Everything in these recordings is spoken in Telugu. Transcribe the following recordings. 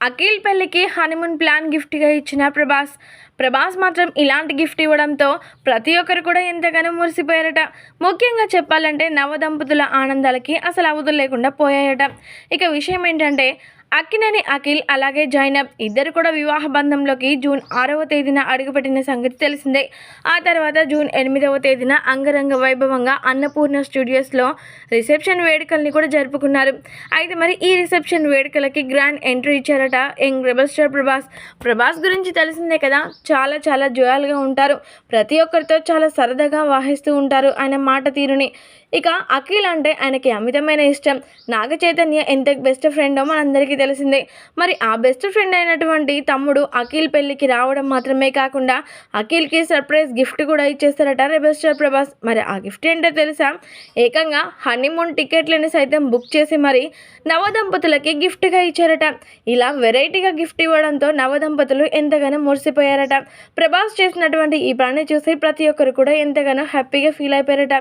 అఖిల్ పెళ్ళికి హనీమూన్ ప్లాన్ గిఫ్ట్గా ఇచ్చిన ప్రభాస్. ప్రభాస్ మాత్రం ఇలాంటి గిఫ్ట్ ఇవ్వడంతో ప్రతి ఒక్కరు కూడా ఎంతగానో మురిసిపోయారట. ముఖ్యంగా చెప్పాలంటే నవదంపతుల ఆనందాలకి అసలు అవధులు లేకుండా పోయాయట. ఇక విషయం ఏంటంటే అక్కినేని అఖిల్ అలాగే జైనబ్ ఇద్దరు కూడా వివాహ బంధంలోకి జూన్ ఆరవ తేదీన అడుగుపెట్టిన సంగతి తెలిసిందే. ఆ తర్వాత జూన్ ఎనిమిదవ తేదీన అంగరంగ వైభవంగా అన్నపూర్ణ స్టూడియోస్లో రిసెప్షన్ వేడుకల్ని కూడా జరుపుకున్నారు. అయితే మరి ఈ రిసెప్షన్ వేడుకలకి గ్రాండ్ ఎంట్రీ ఇచ్చారట young rebel star Prabhas. Prabhas గురించి తెలిసిందే కదా చాలా చాలా జోయాలుగా ఉంటారు. ప్రతి ఒక్కరితో చాలా సరదాగా వాహిస్తూ ఉంటారు ఆయన మాట తీరుని. ఇక అఖిల్ అంటే ఆయనకి అమితమైన ఇష్టం. నాగ చైతన్య ఎంత బెస్ట్ ఫ్రెండో మనందరికీ తెలిసిందే. మరి ఆ బెస్ట్ ఫ్రెండ్ అయినటువంటి తమ్ముడు అఖిల్ పెళ్ళికి రావడం మాత్రమే కాకుండా అఖిల్కి సర్ప్రైజ్ గిఫ్ట్ కూడా ఇచ్చేస్తారట రెబెస్టర్ ప్రభాస్. మరి ఆ గిఫ్ట్ ఏంటో తెలుసా? ఏకంగా హనీమూన్ టికెట్లని సైతం బుక్ చేసి మరి నవదంపతులకి గిఫ్ట్గా ఇచ్చారట. ఇలా వెరైటీగా గిఫ్ట్ ఇవ్వడంతో నవదంపతులు ఎంతగానో మురిసిపోయారట. ప్రభాస్ చేసినటువంటి ఈ పని చూసి ప్రతి ఒక్కరు కూడా ఎంతగానో హ్యాపీగా ఫీల్ అయిపోయారట.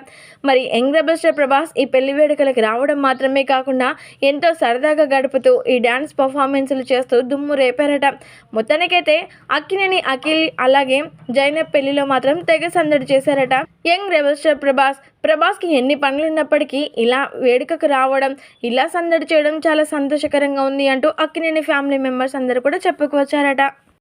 మరి యంగ్ సూపర్ స్టార్ ప్రభాస్. ఈ పెళ్ళి వేడుకలకు రావడం మాత్రమే కాకుండా ఎంతో సరదాగా గడుపుతూ ఈ డ్యాన్స్ పర్ఫార్మెన్స్లు చేస్తూ దుమ్ము రేపారట. మొత్తానికైతే అక్కినేని అఖిల్ అలాగే జైనబ్ పెళ్ళిలో మాత్రం తెగ సందడి చేశారట. Young rebel star Prabhas. ప్రభాస్కి ఎన్ని పనులు ఉన్నప్పటికీ ఇలా వేడుకకు రావడం ఇలా సందడి చేయడం చాలా సంతోషకరంగా ఉంది అంటూ అక్కినేని ఫ్యామిలీ మెంబర్స్ అందరూ కూడా చెప్పుకొచ్చారట